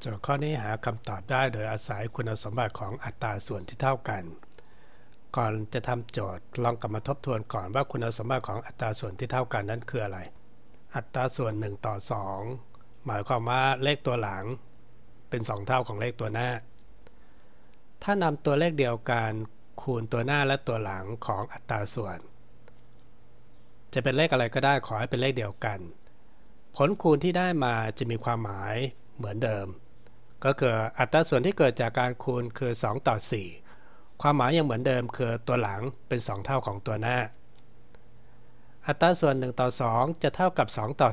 โจทย์ข้อนี้หาคำตอบได้โดยอาศัยคุณสมบัติของอัตราส่วนที่เท่ากัน ก่อนจะทำโจทย์ลองกลับมาทบทวนก่อนว่าคุณสมบัติของอัตราส่วนที่เท่ากันนั้นคืออะไร อัตราส่วน 1 ต่อ 2 หมายความว่าเลขตัวหลัง เป็น 2 เท่าของเลขตัวหน้า ถ้านำตัวเลขเดียวกันคูณตัวหน้าและตัวหลังของอัตราส่วน จะเป็นเลขอะไรก็ได้ขอให้เป็นเลขเดียวกัน ผลคูณที่ได้มาจะมีความหมายเหมือนเดิม ก็คืออัตราส่วนที่เกิดจากการคูณคือ 2 ต่อ 4 ความหมายยังเหมือนเดิมคือตัวหลังเป็น 2 เท่าของตัวหน้า อัตราส่วน 1 ต่อ 2 จะเท่ากับ 2 ต่อ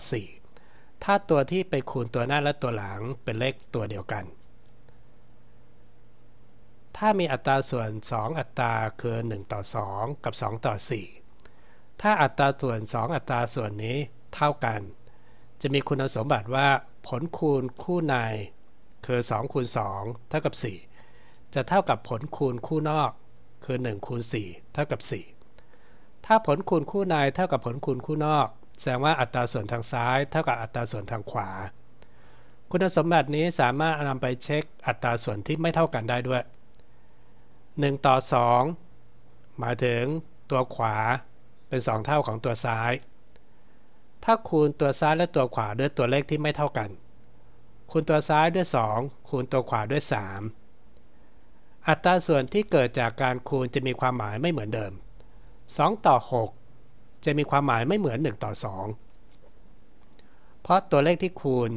4 ถ้าตัวที่ไปคูณตัวหน้าและตัวหลังเป็นเลขตัวเดียวกัน ถ้ามีอัตราส่วน 2 อัตราคือ 1 ต่อ 2 กับ 2 ต่อ 4 ถ้าอัตราส่วน 2 อัตราส่วนนี้เท่ากัน จะมีคุณสมบัติว่าผลคูณคู่ใน คือ2คูณ2เท่ากับ 4 จะเท่ากับผลคูณคู่นอก คือ1คูณ4เท่ากับ 4 ถ้าผลคูณคู่ในเท่ากับผลคูณคู่นอก แสดงว่าอัตราส่วนทางซ้าย เท่ากับอัตราส่วนทางขวา คุณสมบัตินี้สามารถนำไปเช็คอัตราส่วนที่ไม่เท่ากันได้ด้วย 1 ต่อ 2 หมายถึงตัวขวาเป็น 2 เท่าของตัวซ้าย ถ้าคูณตัวซ้ายและตัวขวาด้วยตัวเลขที่ไม่เท่ากัน คูณตัวซ้ายด้วย 2 คูณตัวขวาด้วย 3 อัตราส่วนที่เกิดจากการคูณจะมีความหมายไม่เหมือนเดิม 2 ต่อ 6 จะมีความหมายไม่เหมือน 1 ต่อ 2 เพราะตัวเลขที่คูณ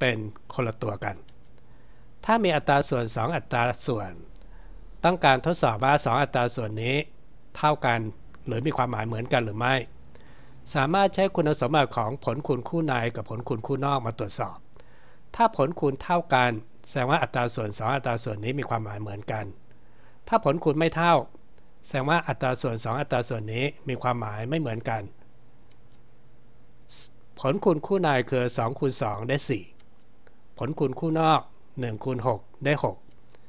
เป็นคนละตัวกัน ถ้ามีอัตราส่วน 2 อัตราส่วน ต้องการทดสอบว่า 2 อัตราส่วนนี้ เท่ากันหรือมีความหมายเหมือนกันหรือไม่ สามารถใช้คุณสมบัติของผลคูณคู่ในกับผลคูณคู่นอกมาตรวจสอบ ถ้าผลคูณเท่ากัน แสดงว่าอัตราส่วน 2 อัตราส่วนนี้มีความหมายเหมือนกัน ถ้าผลคูณไม่เท่า แสดงว่าอัตราส่วน 2 อัตราส่วนนี้มีความหมายไม่เหมือนกัน ผลคูณคู่ในคือ2คูณ2ได้ 4 ผลคูณคู่นอก1คูณ6ได้ 6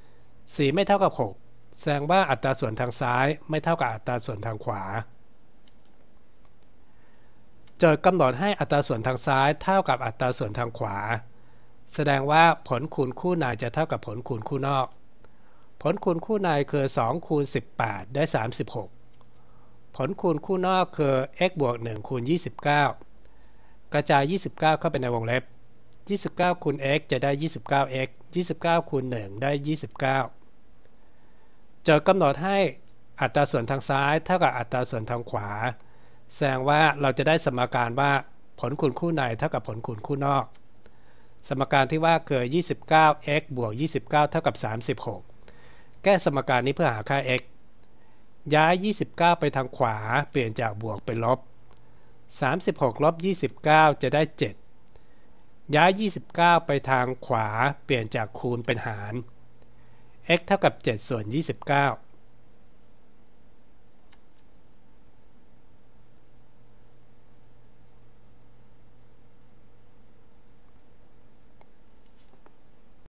4 ไม่เท่ากับ 6 แสดงว่าอัตราส่วนทางซ้าย ไม่เท่ากับอัตราส่วนทางขวาโจทย์กำหนดให้อัตราส่วนทางซ้ายเท่ากับอัตราส่วนทางขวา แสดงว่าผลคูณคู่ในจะเท่ากับผลคูณคู่นอก ผลคูณคู่ในคือ 2 คูณ 18 ได้ 36 ผลคูณคู่นอกคือ x บวก 1 คูณ 29 กระจาย 29 เข้าไปในวงเล็บ 29 คูณ x จะได้ 29x 29 คูณ 1 ได้ 29 โจทย์กำหนดให้อัตราส่วนทางซ้ายเท่ากับอัตราส่วนทางขวา แสดงว่าเราจะได้สมการว่าผลคูณคู่ในเท่ากับผลคูณคู่นอก สมการที่ว่าเกิด 29x บวก 29 เท่ากับ 36 แก้สมการนี้เพื่อหาค่า x ย้าย 29 ไปทางขวา เปลี่ยนจากบวกเป็นลบ 36 ลบ 29 จะได้ 7 ย้าย 29 ไปทางขวา เปลี่ยนจากคูณเป็นหาร x เท่ากับ 7 ส่วน 29